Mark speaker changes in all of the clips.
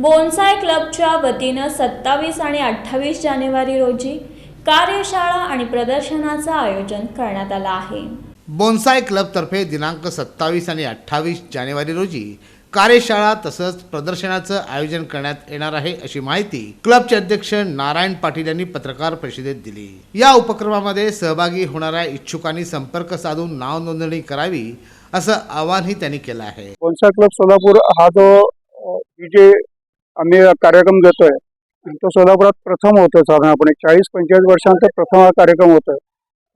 Speaker 1: Bonsai क्लबच्या वतीनं सत्तावीस आणि अठ्ठावीस जानेवारी रोजी कार्यशाळा आणि प्रदर्शनाचं आयोजन करण्यात आलं आहे.
Speaker 2: बोन्साय क्लबतर्फे दिनांक सत्तावीस आणि अठ्ठावीस जानेवारी रोजी कार्यशाळा तसंच प्रदर्शनाचं आयोजन करण्यात येणार आहे अशी माहिती क्लबचे अध्यक्ष नारायण पाटील यांनी पत्रकार परिषदेत दिली. या उपक्रमामध्ये सहभागी होणाऱ्या इच्छुकांनी संपर्क साधून नाव नोंदणी करावी असं आवाहनही त्यांनी केलं आहे.
Speaker 3: बोन्साय क्लब सोलापूर हा जो ही जे आम्ही कार्यक्रम देतोय. तो सोलापुरात प्रथम होतोय साधारणपणे. चाळीस पंचेचाळीस वर्षांचा प्रथम हा कार्यक्रम होतोय.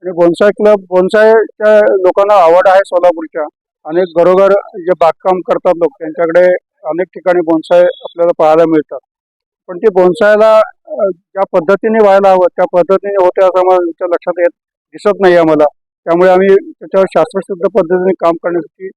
Speaker 3: आणि बोनसाय क्लब बोनसायच्या लोकांना आवड आहे सोलापूरच्या. अनेक घरोघर जे बागकाम करतात लोक त्यांच्याकडे अनेक ठिकाणी बोनसाय आपल्याला पाहायला मिळतात. पण ते बोनसायला ज्या पद्धतीने व्हायला हवं त्या पद्धतीने होते असं मला लक्षात येत दिसत नाही आम्हाला. त्यामुळे आम्ही त्याच्यावर शास्त्रशुद्ध पद्धतीने काम करण्यासाठी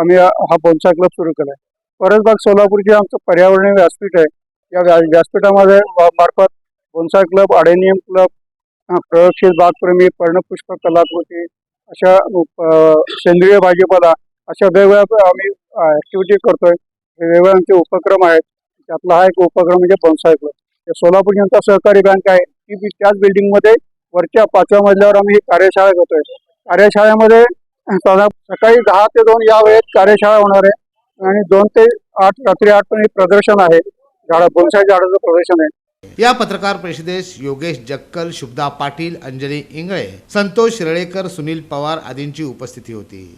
Speaker 3: आम्ही हा बोनसाय क्लब सुरू केला आहे परसबाग सोलापूर जे आमचं पर्यावरणीय व्यासपीठ आहे. या व्यासपीठामध्ये मार्फत बोनसाय क्लब आडेनियम क्लब प्रयोगशील बागप्रेमी पर्णपुष्प कलाकृती अशा सेंद्रिय भाजीपाला अशा वेगवेगळ्या आम्ही ॲक्टिव्हिटी करतोय. वेगवेगळे आमचे उपक्रम आहेत. त्यातला हा एक उपक्रम म्हणजे बोनसाय क्लब. सोलापूर जनता सहकारी बँक आहे. ती बी त्याच बिल्डिंगमध्ये वरच्या पाचव्या मजल्यावर आम्ही ही कार्यशाळा करतोय कार्यशाळेमध्ये साधारण सकाळी दहा ते दोन या वेळेत कार्यशाळा होणार आहे. आणि दोन ते आठ रात्री आठ पण प्रदर्शन आहे. झाडा बोनसाई झाडाचं प्रदर्शन आहे.
Speaker 2: या पत्रकार परिषदेस योगेश जक्कल शुभदा पाटील अंजली इंगळे संतोष रळेकर सुनील पवार आदींची उपस्थिती होती.